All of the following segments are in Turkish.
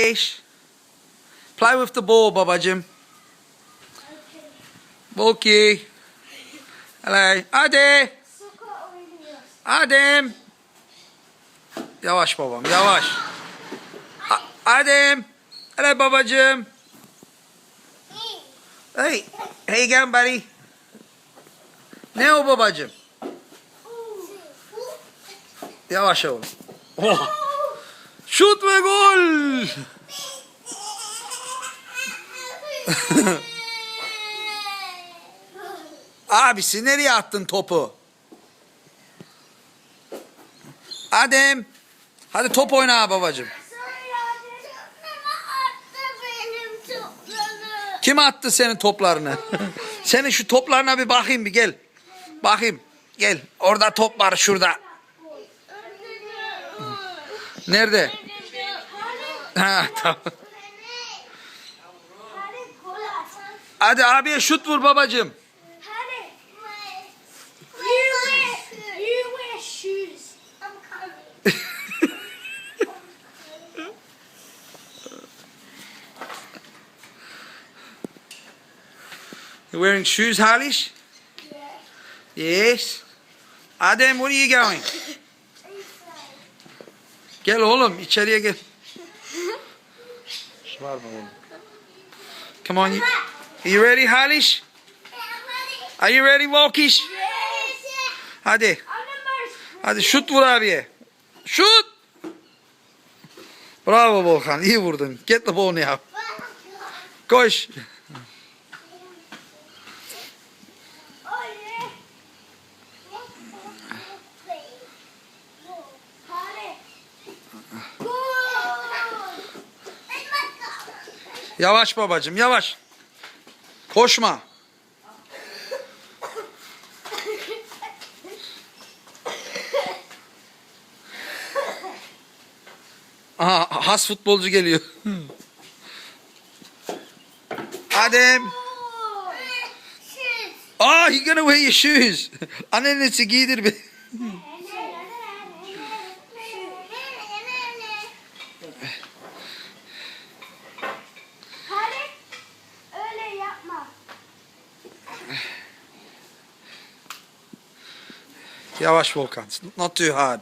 Haliş. Play with the ball babacım. Volki. Hello. Hadi. Adem. Yavaş babam yavaş. A- Adem. Hello babacım. Hey. Hey again buddy. Ne o babacım? Yavaş oğlum. Oh. Şut ve gol. Abisi nereye attın topu? Adem. Hadi top oyna babacım. Kim attı senin toplarını? senin şu toplarına bir bakayım bir gel. Bakayım. Gel. Orada top var şurada. Nerede? Ha tamam. Hadi abiye şut vur babacım. You wear shoes. I'm coming. You wearing shoes, Halish? Yes. Adem, where are you going? Gel oğlum, içeriye gel. Var mı oğlum? Come on. You, are you ready, Halish? Are you ready, Walkish? Hadi. Hadi şut vur abiye. Şut! Bravo Volkan, iyi vurdun. Get the ball now. Koş. Yavaş babacım, yavaş. Koşma. Aha, has futbolcu geliyor. Adem. Ah, you gonna wear your shoes. Annenizi giydir bir. Yavaş Volkan. Not too hard.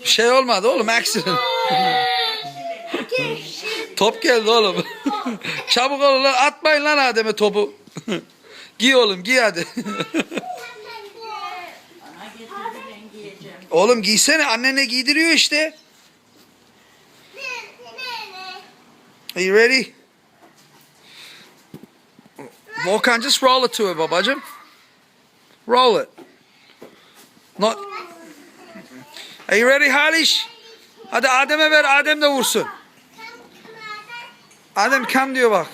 Bir şey olmadı oğlum accident. Top geldi oğlum. Çabuk olun atmayın lan Adem'e topu. giy oğlum giy hadi. Oğlum giysene annene giydiriyor işte. Are you ready? Volkan just roll it to her babacım. Roll it. Not... Are you ready Haliş? Hadi Adem'e ver Adem de vursun. Adem kam diyor bak.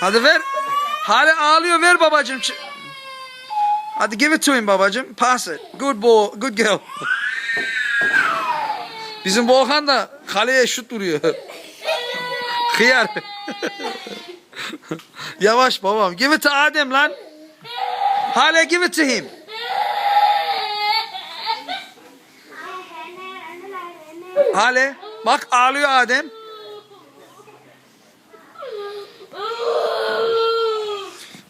Hadi ver. Hale ağlıyor ver babacım. Hadi give it to him babacım. Pass it. Good boy. Good girl. Bizim Volkan da kaleye şut vuruyor. Kıyar. Yavaş babam. Give it to Adem lan. Hale give it to him. Hale. Bak ağlıyor Adem.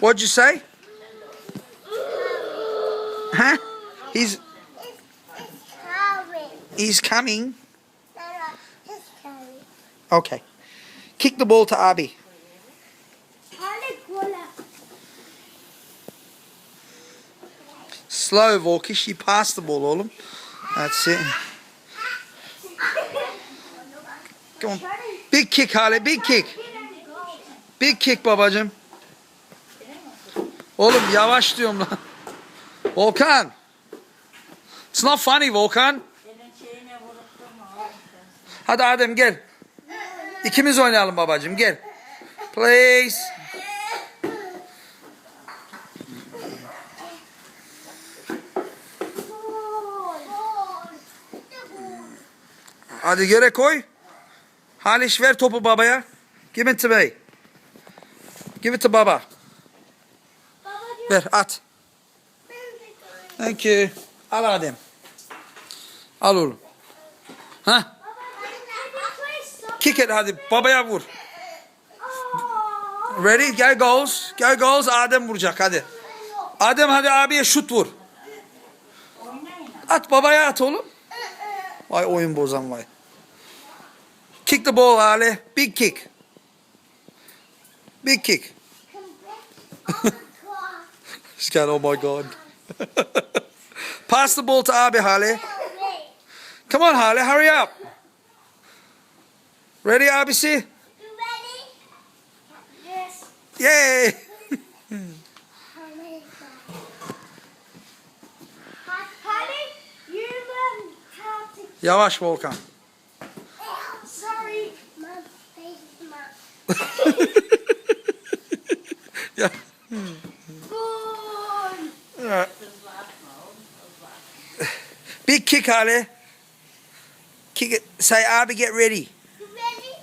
What'd you say? Huh? He's he's coming. Okay. Kick the ball to kola. Slow Volkish. You pass the ball, oğlum. That's it. Come on. Big kick, Harley. Big kick. Big kick babacım. Oğlum yavaş diyorum lan. Volkan. It's not funny Volkan. Hadi Adem gel. İkimiz oynayalım babacığım gel. Please. Hadi yere koy. Haliş ver topu babaya. Give it to me. Give it to baba. Ver at. Thank you. Al Adem. Al oğlum. Ha? Kick it hadi. Babaya vur. Ready? Go goals. Go goals. Adem vuracak hadi. Adem hadi abiye şut vur. At babaya at oğlum. Vay oyun bozan vay. Kick the ball Ali. Big kick. Big kick. My going, oh my God. Pass the ball to Abi, Harley. Come on, Harley, hurry up. Ready, Abisi? You ready? Yes. Yay! Honey, you learn how to. Yavaş Volkan. Kick, Harley. Kick it. Say, Abi, get ready. You ready?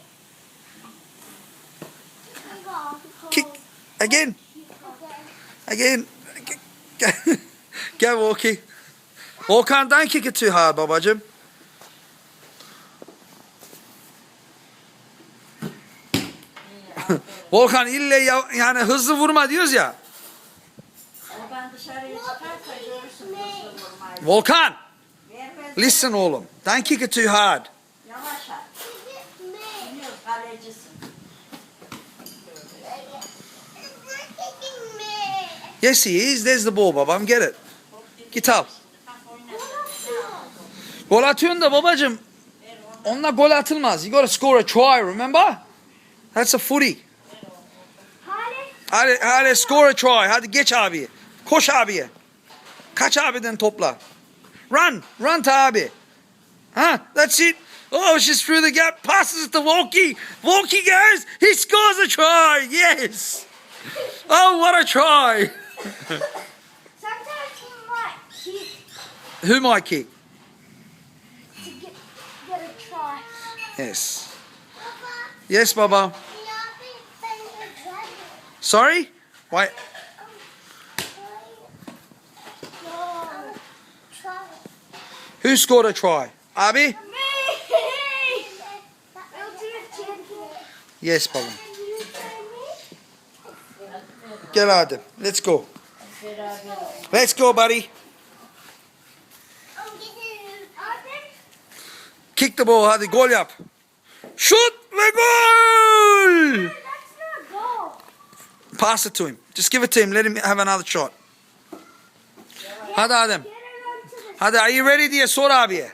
Kick. Again. Again. Go, Walkie. Volkan, don't kick it too hard, babacığım. Volkan ille ya- yani hızlı vurma diyoruz ya. Volkan. Listen oğlum. Don't kick it too hard. Yavaş at. Biliyoruz kalecisin. Yes, he is. There's the ball, babam. Get it. Git al. Gol atıyorsun da babacığım. Onunla gol atılmaz. You gotta score a try, remember? That's a footy. Hadi, hadi score a try. Hadi geç abiye. Koş abiye. Kaç abiden topla. Run. Run to abi. Huh? That's it. Oh, she's through the gap. Passes it to Walkie. Walkie goes. He scores a try. Yes. Oh, what a try. sometimes you might keep Who might kick? to get, get a try. Yes. Yes, Baba. Sorry? Wait. Who scored a try? Abi? Me! I'll do it, champion. Yes. Can you try me? Let's go. Let's go, buddy. Kick the ball. Hadi gol yap. Şut ve gol! goal. Pass it to him. Just give it to him. Let him have another shot. Hadi Adem. Hadi are you ready diye sor abiye.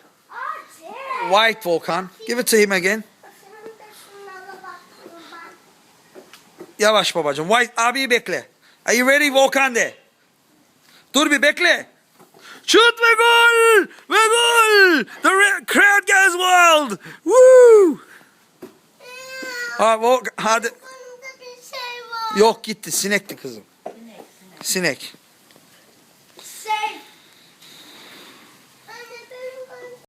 Wait Volkan. Give it to him again. Yavaş babacığım. Wait abiyi bekle. Are you ready Volkan de. Dur bir bekle. Şut ve gol! Ve gol! The crowd goes wild. Woo! Ha, Volkan, hadi. Şey. Yok gitti. Sinekti kızım. Sinek sinek. Sinek.